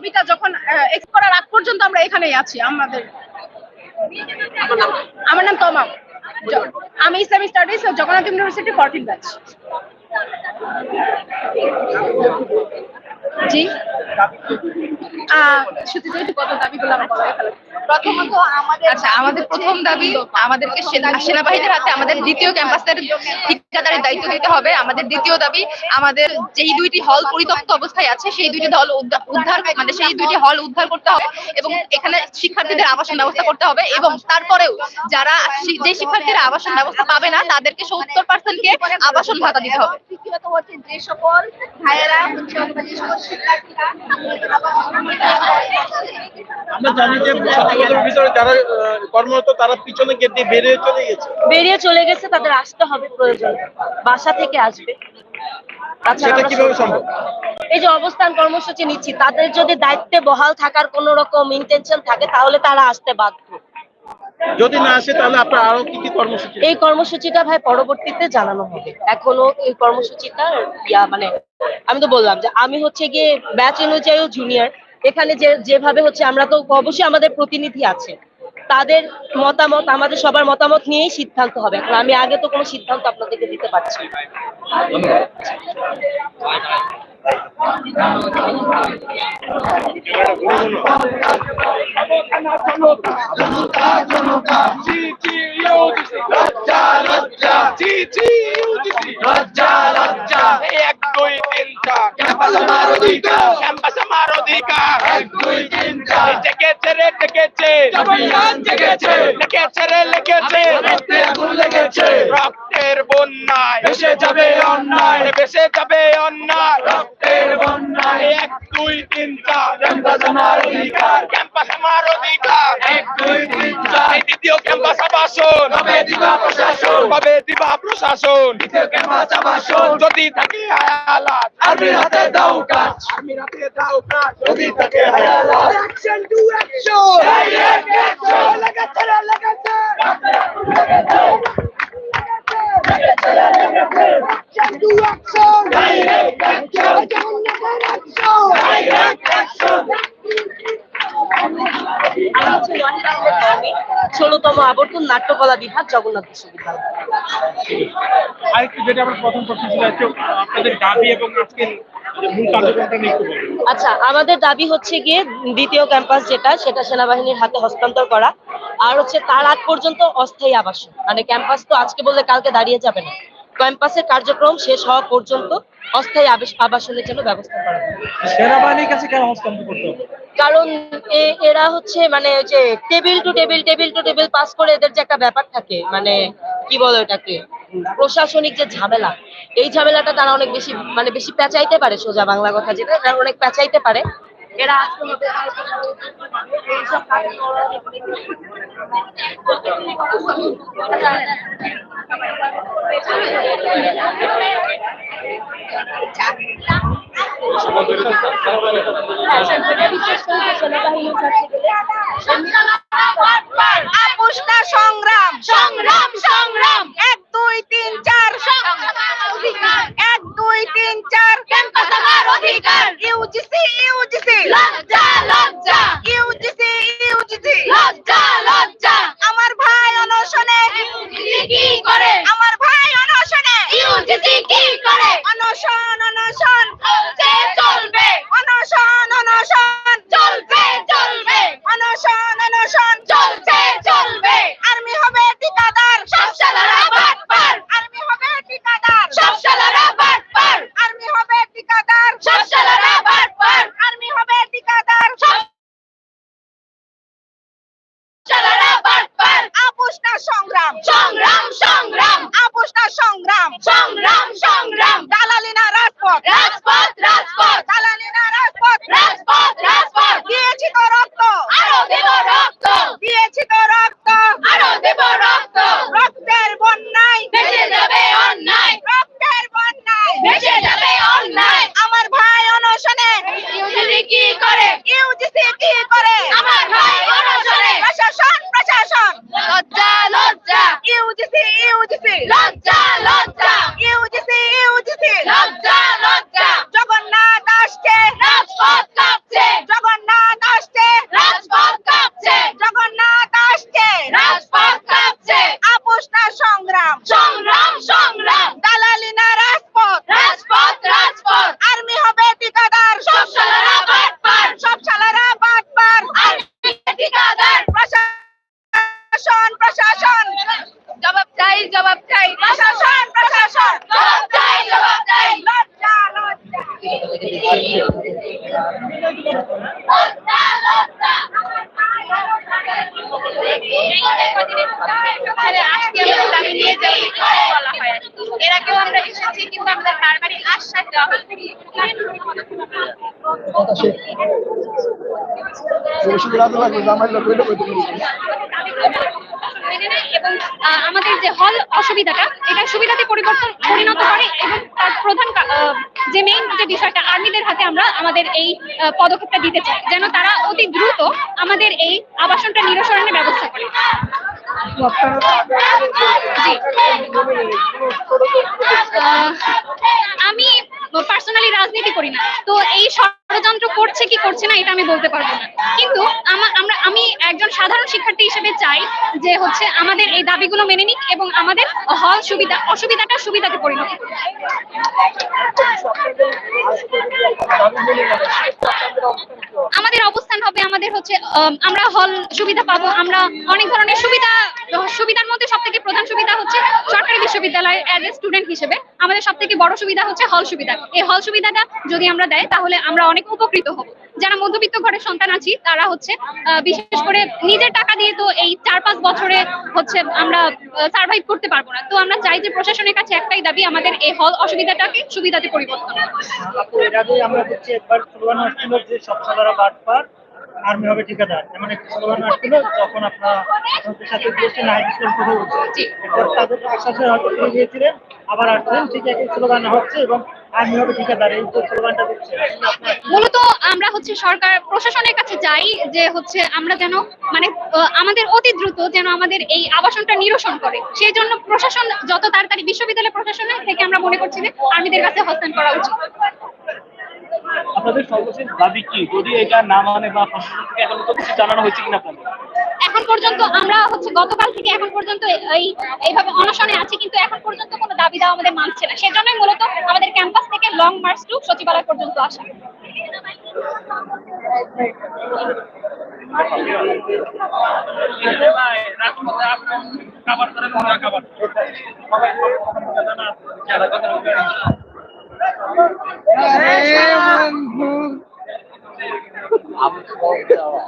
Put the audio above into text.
দাবিটা যখন এক্স করার আগ পর্যন্ত আমরা এখানেই আছি আমাদের। আমার নাম তমাম। আমি Islamic studies Jagannath university fourteen batch জি। আহ, সত্যি কত আমার বলা গেল প্রথমত আমাদের আচ্ছা আমাদের প্রথম দাবি আমাদেরকে সেনা- সেনাবাহিনীর হাতে আমাদের দ্বিতীয় ক্যাম্পাসের ঠিকাদারের দায়িত্ব দিতে হবে। আমাদের দ্বিতীয় দাবি আমাদের যেই দুইটি হল পরিত্যক্ত অবস্থায় আছে সেই দুইটি উদ্ধা- উদ্ধার মানে সেই দুইটি হল উদ্ধার করতে হবে এবং এখানে শিক্ষার্থীদের আবাসন ব্যবস্থা করতে হবে এবং তারপরেও যারা যে শিক্ষার্থীরা আবাসন ব্যবস্থা পাবে না তাদেরকে সত্তর পার্সেন্টকে আবাসন ভাতা দিতে হবে। যে সকল ভাইয়েরা হচ্ছে শিক্ষার্থীরা আমরা জানি যে ছাত্রদের ভিতরে যারা কর্মরত তারা পিছনে গেট দিয়ে বেরিয়ে চলে গেছে। বেরিয়ে চলে গেছে তাদের আসতে হবে প্রয়োজন। বাসা থেকে আসবে। এই যে অবস্থান কর্মসূচি নিচ্ছি তাদের যদি দায়িত্বে বহাল থাকার কোন রকম ইন্টেনশন থাকে তাহলে তারা আসতে বাধ্য। যদি না আসে তাহলে আপনার আরও কি কি কর্মসূচি এই কর্মসূচিটা ভাই পরবর্তীতে জানানো হবে। এখনও এই কর্মসূচিটা ইয়া মানে আমি তো বললাম যে আমি হচ্ছে গিয়ে ব্যাচ অনুযায়ী জুনিয়র এখানে যে, যেভাবে হচ্ছে, আমরা তো অবশ্যই আমাদের প্রতিনিধি আছে। তাদের মতামত, আমাদের সবার মতামত নিয়েই সিদ্ধান্ত হবে। এখন আমি আগে তো কোনো সিদ্ধান্ত আপনাদেরকে দিতে পারছি এক দুই তিন চার ক্যাম্পাস আমার অধিকার। ক্যাম্পাস আমার অধিকার। এক দুই তিন চার। জেগেছে রে জেগেছে জমিয়ান জেগেছে। লেগেছে রে লেগেছে। রক্তে আগুন লেগেছে। রক্তের বন্যায়। ভেসে যাবে অন্যায়। ভেসে যাবে অন্যায়। রক্তের বন্যায়। এক দুই তিন চার। ক্যাম্পাস আমার অধিকার। ক্যাম্পাস আমার অধিকার। আবাসন? যদি থাকে হায়ালাত। আর্মির হাতে দাও কাজ। আর্মির হাতে দাও কাজ। যদি থাকে হায়ালাত। অ্যাকশন টু অ্যাকশন লাগাতে লাগাতে action to action direct action direct action আমি হচ্ছে ওয়াহিদ আহমেদ রনি, ষোলতম আবর্তন নাট্যকলা বিভাগ জগন্নাথ বিশ্ববিদ্যালয়। আরেকটু যেটা আমার প্রথম প্রশ্ন ছিল আপনাদের দাবি এবং আজকের। আচ্ছা আমাদের দাবি হচ্ছে গিয়ে দ্বিতীয় ক্যাম্পাস যেটা সেটা সেনাবাহিনীর হাতে হস্তান্তর করা। আর হচ্ছে তার আগ পর্যন্ত অস্থায়ী আবাসন। মানে ক্যাম্পাস তো আজকে বললে কালকে দাঁড়িয়ে যাবে না। ক্যাম্পাসের কার্যক্রম শেষ হওয়া পর্যন্ত অস্থায়ী আবাস- আবাসনের জন্য ব্যবস্থা করা সেনাবাহিনীর কাছে কেন হস্তান্তর করতে হবে? কারণ এ- এরা হচ্ছে মানে যে table to table table to table pass করে এদের যে একটা ব্যাপার থাকে। মানে কি বলে ওটাকে প্রশাসনিক যে ঝামেলা এই ঝামেলাটা তারা অনেক বেশি মানে বেশি পেঁচাইতে পারে সোজা বাংলা কথা যেটা এরা অনেক পেঁচাইতে পারে এরা আজকে হবে এইসব কাজে ওরা অনেক বেশি- হ্যাঁ, সেনাবাহিনীর কাছে গেলে আপুষ্টা সংগ্রাম সংগ্রাম সংগ্রাম এক দুই তিন চার এক দুই তিন চার ক্যাম্পাস আমার অধিকার ইউজিসি ইউজিসি লজ্জা লজ্জা ইউজিসি ইউজিসি লজ্জা লজ্জা আমার ভাই অনশনে কি করে আমার ভাই অনশনে ইউজিসি কি করে অনশন অনশন চলছে চলবে অনশন অনশন চলবে চলবে অনশন চলছে চলবে। আর্মি হবে ঠিকাদার সব শালারা বাটপার আর্মি হবে ঠিকাদার। সব শালারা বাটপার আর্মি হবে ঠিকাদার। সব শালারা বাটপার আর্মি হবে ঠিকাদার। সব শালারা বাটপার আপুষ্টা সংগ্রাম। সংগ্রাম সংগ্রাম। আপুষ্টা সংগ্রাম। সংগ্রাম সংগ্রাম। দালালিনা রাজপথ রাজপথ। রাজপথ দালালিনা রাজপথ রাজপথ রাজপথ দিয়েছি তো রক্ত আরও দেব রক্ত দিয়েছি তো রক্ত আরও দেব রক্ত রক্তের বন্যায় ভেসে যাবে অন্যায় রক্তের বন্যায় ভেসে যাবে অন্যায় আমার ভাই অনশনে ইউজিসি কি করে ইউজিসি কি করে আমার ভাই অনশনে প্রশাসন প্রশাসন লজ্জা লজ্জা ইউজিসি ইউজিসি লজ্জা লজ্জা ইউজিসি ইউজিসি লজ্জা লজ্জা জগন্নাথ আসছে রাজপথ কাঁপছে জগন্নাথ এর আগেও আমরা এসেছি কিন্তু আমাদের আমাদের যে হল অসুবিধাটা, এটা সুবিধাতে পরিবর্তন পরিণত করে এবং তার প্রধান যে মেইন যে বিষয়টা আর্মিদের হাতে আমরা আমাদের এই পদক্ষেপটা দিতে চাই যেন তারা অতি দ্রুত আমাদের এই আবাসনটা নিরসনের ব্যবস্থা করে। আমি পার্সোনালি রাজনীতি করি না তো এই ষড়যন্ত্র করছে কি করছে না এটা আমি বলতে পারব না কিন্তু আমরা আমি একজন সাধারণ শিক্ষার্থী হিসেবে চাই যে হচ্ছে আমাদের এই দাবিগুলো মেনে নিক এবং আমাদের হল সুবিধা অসুবিধাটা সুবিধাতে পরিণত। আমাদের অবস্থান হবে আমাদের হচ্ছে আম, আমরা হল সুবিধা পাবো আমরা অনেক ধরনের সুবিধা সুবিধার মধ্যে সব থেকে প্রধান সুবিধা হচ্ছে সরকারি বিশ্ববিদ্যালয় অ্যাজ এ স্টুডেন্ট হিসেবে আমাদের সব থেকে বড় সুবিধা হচ্ছে হল সুবিধা। এই হল সুবিধাটা যদি আমরা দেয়, তাহলে আমরা অনেক উপকৃত হব। যারা মধ্যবিত্ত ঘরের সন্তান আছি, তারা হচ্ছে বিশেষ করে নিজের টাকা দিয়ে তো এই চার পাঁচ বছরে হচ্ছে আমরা সার্ভাইভ করতে পারব না। তো আমরা চাই যে প্রশাসনের কাছে একটাই দাবি, আমাদের এই হল অসুবিধাটাকে সুবিধাতে পরিবর্তন আমরা দেখছি একবার যে সব আর্মি হবে ঠিকাদার। এমন একটি স্লোগান আসছিল তখন আপনার সাথে গিয়েছেন নাইট স্কুল এরপর তাদের আশ্বাসে হয়তো ফিরে গিয়েছিলেন আবার আসছেন ঠিক একই স্লোগান হচ্ছে এবং আর্মি হবে ঠিকাদার এই স্লোগানটা দিচ্ছে। মূলত আমরা হচ্ছে সরকার প্রশাসনের কাছে চাই যে হচ্ছে আমরা যেন মানে আমাদের অতি দ্রুত যেন আমাদের এই আবাসনটা নিরসন করে। সেই জন্য প্রশাসন যত তাড়াতাড়ি বিশ্ববিদ্যালয় প্রশাসনের থেকে আমরা মনে করছি যে আর্মিদের কাছে হস্তান্তর করা উচিত। আপনাদের সর্বশেষ দাবি কি? যদি এটা না মানে বা প্রশাসন থেকে এখন তো কিছু জানানো হয়েছে কিনা আপনাদের? এখন পর্যন্ত আমরা হচ্ছে গতকাল থেকে এখন পর্যন্ত এই এইভাবে অনশনে আছি কিন্তু এখন পর্যন্ত কোনো দাবি দেওয়া আমাদের মানছে না। সেজন্যই মূলত আমাদের ক্যাম্পাস থেকে লং মার্চ টু সচিবালয় পর্যন্ত আসা। খাবার করে 대한민국 아무도 없잖아.